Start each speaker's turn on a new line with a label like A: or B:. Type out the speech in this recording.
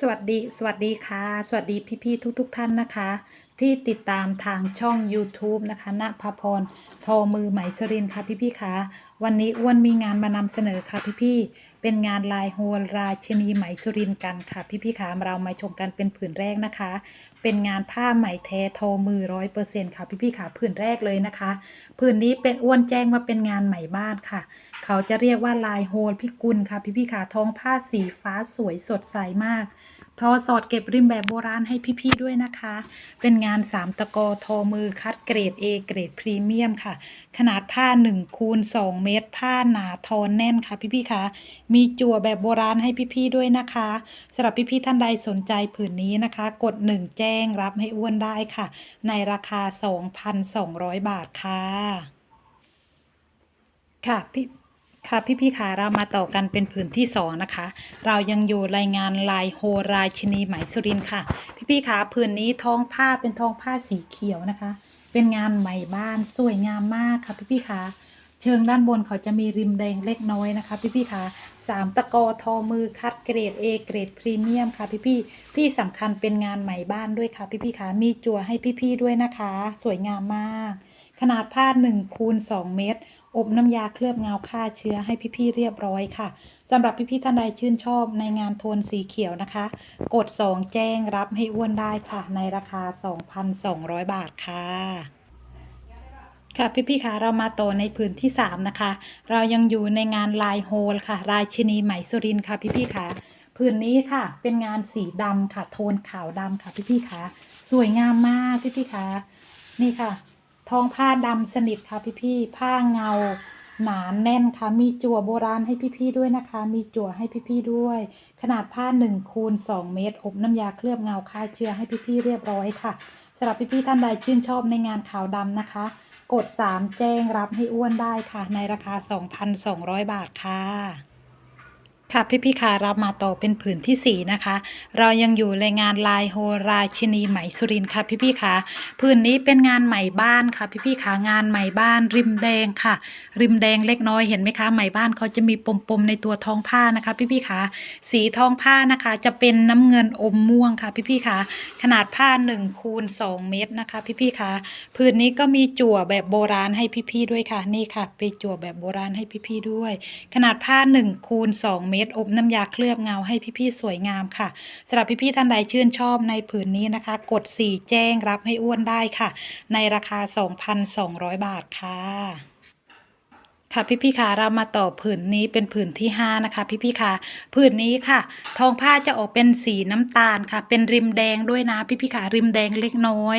A: สวัสดี สวัสดีค่ะ สวัสดีพี่ๆทุกๆทท่านนะคะ ที่ติดตามทางช่อง YouTube นะคะณภาพรทอมือไหมสรินค่ะพี่ๆคะวันนี้อ้วนมีงานมานำเสนอค่ะพี่ๆเป็นงานลายโฮลราชินีไหมสรินกันค่ะพี่ๆคะเรามาชมกันเป็นผืนแรกนะคะ เป็นงานผ้าไหมแท้ทอมือร้อยเปอร์เซ็นต์ค่ะพี่ๆค่ะผืนแรกเลยนะคะ ผืนนี้เป็นอ้วนแจ้งว่าเป็นงานไหมบ้านค่ะ เขาจะเรียกว่าลายโฮลพิกุลค่ะ พี่ๆค่ะท้องผ้าสีฟ้าสวยสดใสมาก ทอสอดเก็บริมแบบโบราณให้พี่ๆด้วยนะคะ เป็นงานสามตะกอทอมือคัดเกรด A เกรดพรีเมียมค่ะ ขนาดผ้า1คูณ2เมตร ผ้าหนาทอนแน่นค่ะพี่ๆคะมีจั่วแบบโบราณให้พี่ๆด้วยนะคะสำหรับพี่ๆท่านใดสนใจผืนนี้นะคะ กด 1 แจ้งรับให้อ้วนได้ค่ะ ในราคา 2,200 บาทค่ะ ค่ะพี่ ค่ะพี่พี่ๆค่ะเรามาต่อกันเป็นผืนที่สองนะคะ เรายังอยู่รายงานลายโฮรายชนีไหมสุรินค่ะ พี่พี่ๆค่ะผืนนี้ท้องผ้าเป็นท้องผ้าสีเขียวนะคะ เป็นงานไหมบ้านสวยงามมากค่ะพี่พี่ๆค่ะเชิงด้านบนเขาจะมีริมแดงเล็กน้อยนะคะพี่พี่ๆค่ะสามตะกอทอมือคัดเกรด A เกรดพรีเมียมค่ะพี่พี่ๆที่สำคัญเป็นงานไหมบ้านด้วยค่ะพี่พี่ๆค่ะมีจั่วให้พี่พี่ๆด้วยนะคะ สวยงามมาก ขนาดผ้า1คูณ2เมตร อบน้ำยาเคลือบเงาฆ่าเชื้อให้พี่ๆเรียบร้อยค่ะสำหรับพี่ๆท่านใดชื่นชอบในงานโทนสีเขียวนะคะ กด 2 แจ้งรับให้อ้วนได้ค่ะ ในราคา 2,200 บาทค่ะค่ะพี่ๆค่ะเรามาต่อในผืนที่ 3 นะคะ เรายังอยู่ในงานลายโฮลค่ะ ลายชินีไหมสุรินค่ะพี่ๆค่ะผืนนี้ค่ะ เป็นงานสีดำค่ะ โทนขาวดำค่ะพี่ๆค่ะสวยงามมากพี่ๆค่ะนี่ค่ะ ท้องผ้าดำสนิทค่ะพี่ๆผ้าเงาหนาแน่นค่ะ มีจั่วโบราณให้พี่ๆด้วยนะคะ มีจั่วให้พี่ๆด้วย ขนาดผ้า1คูณ2เมตร อบน้ำยาเคลือบเงาฆ่าเชื้อให้พี่ๆเรียบร้อยค่ะสำหรับพี่ๆท่านใดชื่นชอบในงานขาวดำนะคะ กด 3 แจ้งรับให้อ้วนได้ค่ะ ในราคา 2,200 บาทค่ะ ค่ะพี่พี่ค่ะเรามาต่อเป็นผืนที่ 4 นะคะ เรายังอยู่ในงานลายโฮราชินีไหมสุรินค่ะพี่พี่ค่ะผืนนี้เป็นงานไหมบ้านค่ะพี่พี่ค่ะงานไหมบ้านริมแดงค่ะ ริมแดงเล็กน้อยเห็นไหมคะไหมบ้านเขาจะมีปมๆในตัวท้องผ้านะคะ พี่พี่ค่ะสีท้องผ้านะคะ จะเป็นน้ำเงินอมม่วงค่ะ พี่พี่ค่ะขนาดผ้า1คูณ2เมตรนะคะ พี่พี่ค่ะผืนนี้ก็มีจั่วแบบโบราณให้พี่ๆด้วยค่ะนี่ค่ะเป็นจั่วแบบโบราณให้พี่ๆด้วย ขนาดผ้า1คูณ2เมตรอบน้ำยาเคลือบเงาให้พี่ๆสวยงามค่ะสำหรับพี่ๆท่านใดชื่นชอบในผืนนี้นะคะ กด 4 แจ้งรับให้อ้วนได้ค่ะ ในราคา 2,200 บาทค่ะค่ะพี่ๆค่ะเรามาต่อผืนนี้เป็นผืนที่5นะคะพี่ๆค่ะผืนนี้ค่ะ ทองผ้าจะออกเป็นสีน้ำตาลค่ะ เป็นริมแดงด้วยนะพี่ๆค่ะริมแดงเล็กน้อย